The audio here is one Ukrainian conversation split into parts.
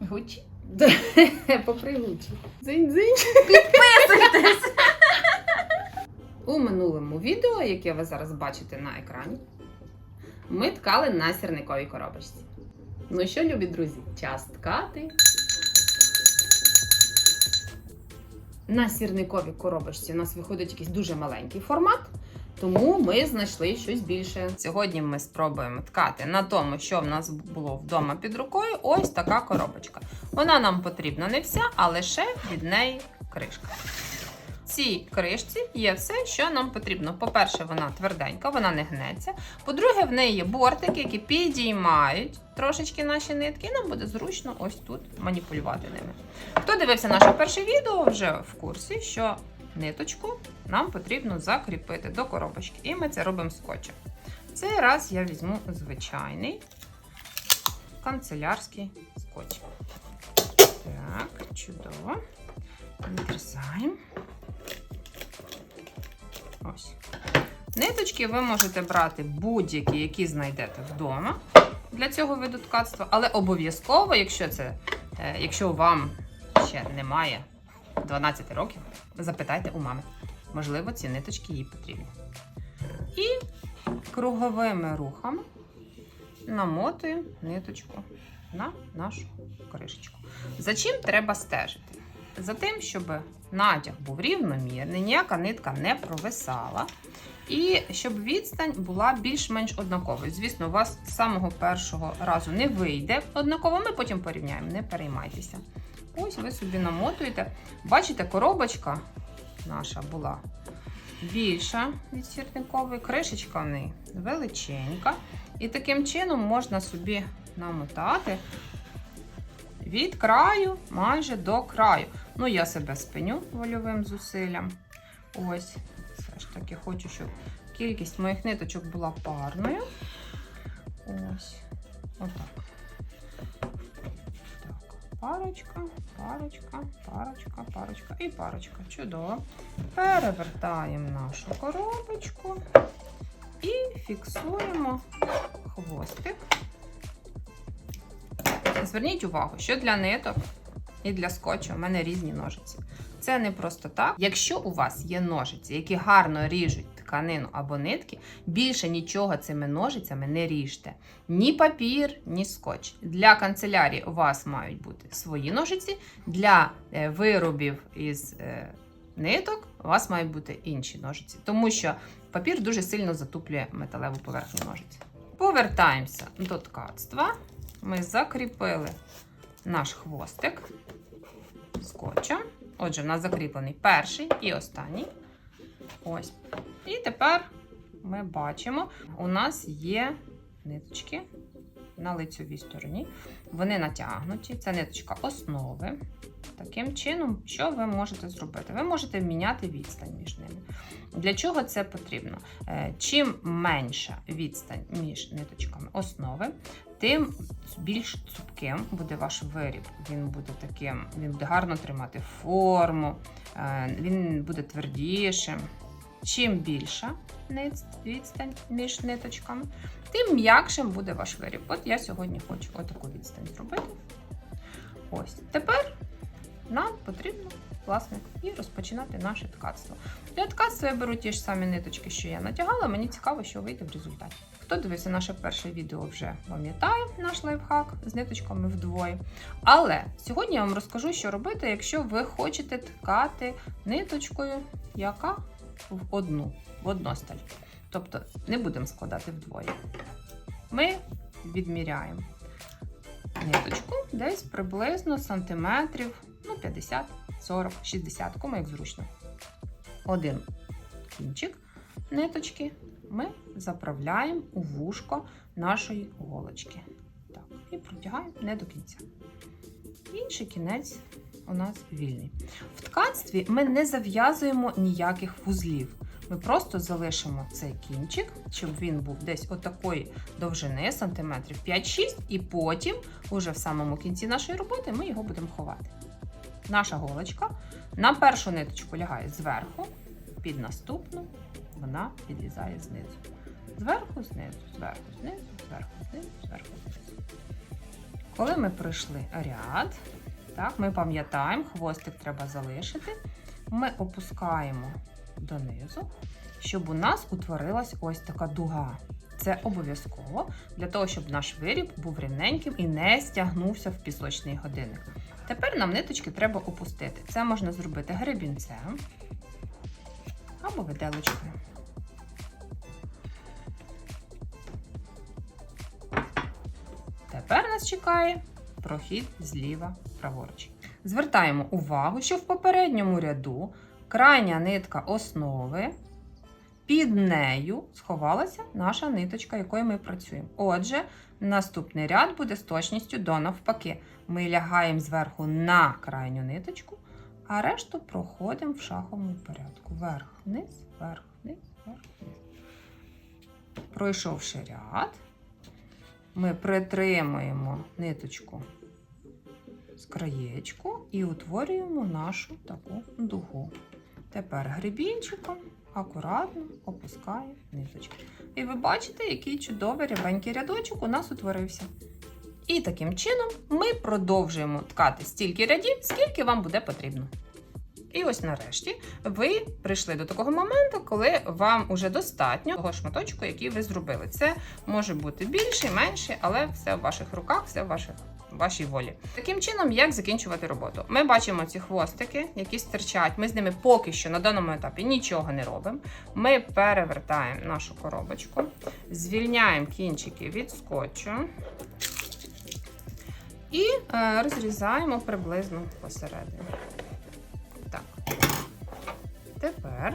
Гучі? Попри Гучі. Дзинь-дзинь. Підписуйтесь! У минулому відео, яке ви зараз бачите на екрані, ми ткали на сірниковій коробочці. Ну що, любі друзі, час ткати. На сірниковій коробочці у нас виходить якийсь дуже маленький формат, тому ми знайшли щось більше. Сьогодні ми спробуємо ткати на тому, що в нас було вдома під рукою. Ось така коробочка. Вона нам потрібна не вся, а лише від неї кришка. В цій кришці є все, що нам потрібно. По-перше, вона тверденька, вона не гнеться. По-друге, в неї є бортики, які підіймають трошечки наші нитки, і нам буде зручно ось тут маніпулювати ними. Хто дивився наше перше відео, вже в курсі, що ниточку нам потрібно закріпити до коробочки. І ми це робимо скотчем. Цей раз я візьму звичайний канцелярський скотч. Так, чудово. Відрізаємо. Ось. Ниточки ви можете брати будь-які, які знайдете вдома для цього виду ткацтва, але обов'язково, якщо це, е, якщо вам ще немає 12 років, запитайте у мами. Можливо, ці ниточки їй потрібні. І круговими рухами намотуємо ниточку на нашу кришечку. За чим треба стежити? За тим, щоб натяг був рівномірний, ніяка нитка не провисала. І щоб відстань була більш-менш однаковою. Звісно, у вас з самого першого разу не вийде однаково, ми потім порівняємо, не переймайтеся. Ось ви собі намотуєте. Бачите, коробочка наша була більша від сірникової, кришечка в неї величенька. І таким чином можна собі намотати від краю майже до краю. Ну, я себе спиню вольовим зусиллям. Ось, все ж таки хочу, щоб кількість моїх ниточок була парною. Ось, отак. Парочка, парочка, парочка, парочка і парочка. Чудово. Перевертаємо нашу коробочку і фіксуємо хвостик. Зверніть увагу, що для ниток і для скотчу у мене різні ножиці. Це не просто так. Якщо у вас є ножиці, які гарно ріжуть тканину або нитки, більше нічого цими ножицями не ріжте. Ні папір, ні скотч. Для канцелярії у вас мають бути свої ножиці, для е, виробів із е, ниток у вас мають бути інші ножиці, тому що папір дуже сильно затуплює металеву поверхню ножиць. Повертаємося до ткацтва. Ми закріпили наш хвостик скотчем. Отже, в нас закріплений перший і останній. Ось. І тепер ми бачимо, у нас є ниточки на лицьовій стороні. Вони натягнуті. Це ниточка основи. Таким чином, що ви можете зробити? Ви можете міняти відстань між ними. Для чого це потрібно? Е, Чим менша відстань між ниточками основи, тим більш цупким буде ваш виріб. Він буде таким, він буде гарно тримати форму, е, він буде твердішим. Чим більша відстань між ниточками, тим м'якшим буде ваш виріб. От я сьогодні хочу отаку відстань зробити. Ось. Тепер нам потрібно власне і розпочинати наше ткацтво. Для ткацтва я беру ті ж самі ниточки, що я натягала. Мені цікаво, що вийде в результаті. Хто дивився наше перше відео, вже пам'ятає наш лайфхак з ниточками вдвоє. Але сьогодні я вам розкажу, що робити, якщо ви хочете ткати ниточкою, яка в одну, в односталь. Тобто не будемо складати вдвоє. Ми відміряємо ниточку десь приблизно сантиметрів ну, 50, 40, 60, кому як зручно. Один кінчик ниточки ми заправляємо у вушко нашої голочки. Так, і протягаємо не до кінця. Інший кінець у нас вільний. В ткацтві ми не зав'язуємо ніяких вузлів. Ми просто залишимо цей кінчик, щоб він був десь отакої довжини, сантиметрів 5-6, і потім, уже в самому кінці нашої роботи, ми його будемо ховати. Наша голочка на першу ниточку лягає зверху, під наступну вона підлізає знизу. Зверху, знизу, зверху, знизу, зверху, знизу, зверху, знизу. Коли ми пройшли ряд, так, ми пам'ятаємо, хвостик треба залишити. Ми опускаємо донизу, щоб у нас утворилась ось така дуга. Це обов'язково для того, щоб наш виріб був рівненьким і не стягнувся в пісочний годинник. Тепер нам ниточки треба опустити. Це можна зробити гребінцем або виделочкою. Тепер нас чекає прохід зліва праворуч. Звертаємо увагу, що в попередньому ряду крайня нитка основи, під нею сховалася наша ниточка, якою ми працюємо. Отже, наступний ряд буде з точністю до навпаки. Ми лягаємо зверху на крайню ниточку, а решту проходимо в шаховому порядку. Вверх, вниз, вверх, вниз, вверх, вниз. Пройшовши ряд, ми притримуємо ниточку з краєчку і утворюємо нашу таку дугу. Тепер гребінчиком акуратно опускаємо ниточки. І ви бачите, який чудовий рябенький рядочок у нас утворився. І таким чином ми продовжуємо ткати стільки рядів, скільки вам буде потрібно. І ось нарешті ви прийшли до такого моменту, коли вам уже достатньо того шматочку, який ви зробили. Це може бути більший, менший, але все в ваших руках, все в ваших вашій волі. Таким чином, як закінчувати роботу? Ми бачимо ці хвостики, які стирчать. Ми з ними поки що на даному етапі нічого не робимо. Ми перевертаємо нашу коробочку, звільняємо кінчики від скотчу і е, розрізаємо приблизно посередині. Так. Тепер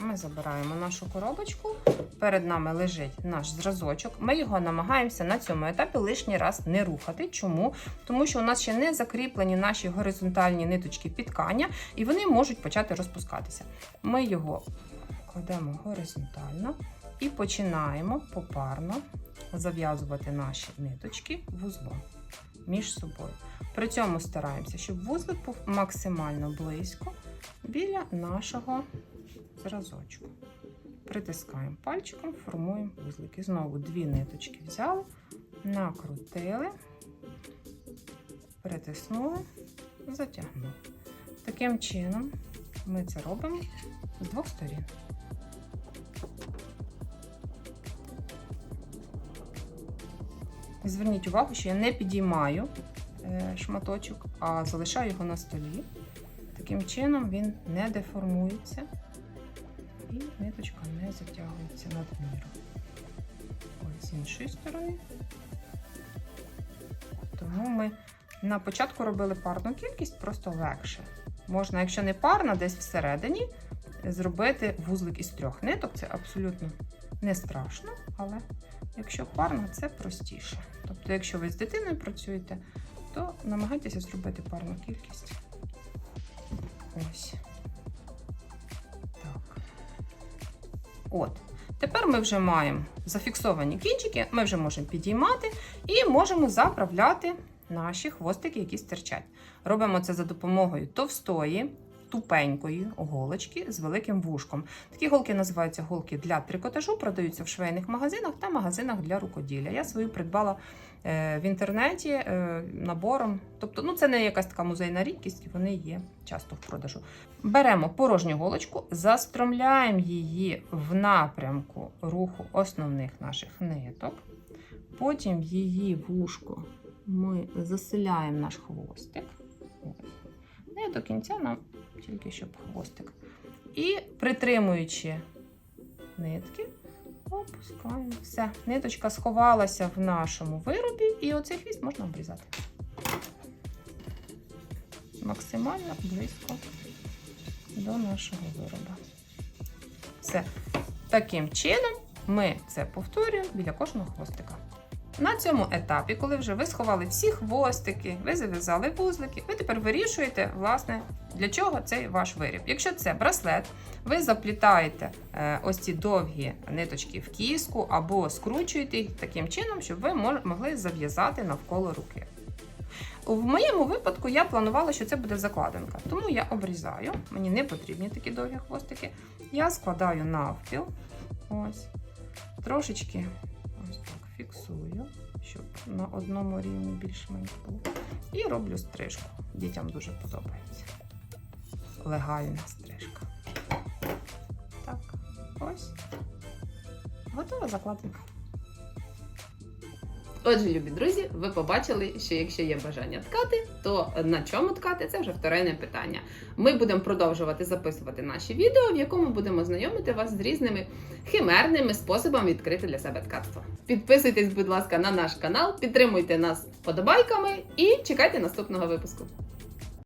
ми забираємо нашу коробочку. Перед нами лежить наш зразочок. Ми його намагаємося на цьому етапі лишній раз не рухати. Чому? Тому що у нас ще не закріплені наші горизонтальні ниточки підкання, і вони можуть почати розпускатися. Ми його кладемо горизонтально і починаємо попарно зав'язувати наші ниточки вузлом між собою. При цьому стараємося, щоб вузлик був максимально близько біля нашого зразочку. Притискаємо пальчиком, формуємо вузлики. Знову дві ниточки взяли, накрутили, притиснули, затягнули. Таким чином ми це робимо з двох сторін. Зверніть увагу, що я не підіймаю е, шматочок, а залишаю його на столі. Таким чином він не деформується і ниточка не затягується надміру. Ось з іншої сторони. Тому ми на початку робили парну кількість, просто легше. Можна, якщо не парна, десь всередині зробити вузлик із трьох ниток. Це абсолютно не страшно, але якщо парна, це простіше. Тобто, якщо ви з дитиною працюєте, то намагайтеся зробити парну кількість. Ось. От. Тепер ми вже маємо зафіксовані кінчики, ми вже можемо підіймати і можемо заправляти наші хвостики, які стирчать. Робимо це за допомогою товстої, тупенької голочки з великим вушком. Такі голки називаються голки для трикотажу, продаються в швейних магазинах та магазинах для рукоділля. Я свою придбала е, в інтернеті е, набором. Тобто, ну це не якась така музейна рідкість, вони є часто в продажу. Беремо порожню голочку, застромляємо її в напрямку руху основних наших ниток. Потім її вушко ми заселяємо наш хвостик. Ось. Не до кінця нам тільки щоб хвостик. І притримуючи нитки, опускаємо. Все, ниточка сховалася в нашому виробі, і оцей хвіст можна обрізати. Максимально близько до нашого вироба. Все. Таким чином ми це повторюємо біля кожного хвостика. На цьому етапі, коли вже ви сховали всі хвостики, ви зав'язали вузлики, ви тепер вирішуєте, власне, для чого цей ваш виріб. Якщо це браслет, ви заплітаєте е, ось ці довгі ниточки в кіску або скручуєте їх таким чином, щоб ви могли зав'язати навколо руки. В моєму випадку я планувала, що це буде закладинка, тому я обрізаю. Мені не потрібні такі довгі хвостики. Я складаю навпіл. Ось. Трошечки ось так фіксую. щоб на одному рівні більш-менш було. І роблю стрижку. Дітям дуже подобається. Легальна стрижка. Так, ось. Готова закладинка. Отже, любі друзі, ви побачили, що якщо є бажання ткати, то на чому ткати це вже вторинне питання. Ми будемо продовжувати записувати наші відео, в якому будемо знайомити вас з різними химерними способами відкрити для себе ткацтво. Підписуйтесь, будь ласка, на наш канал, підтримуйте нас подобайками і чекайте наступного випуску.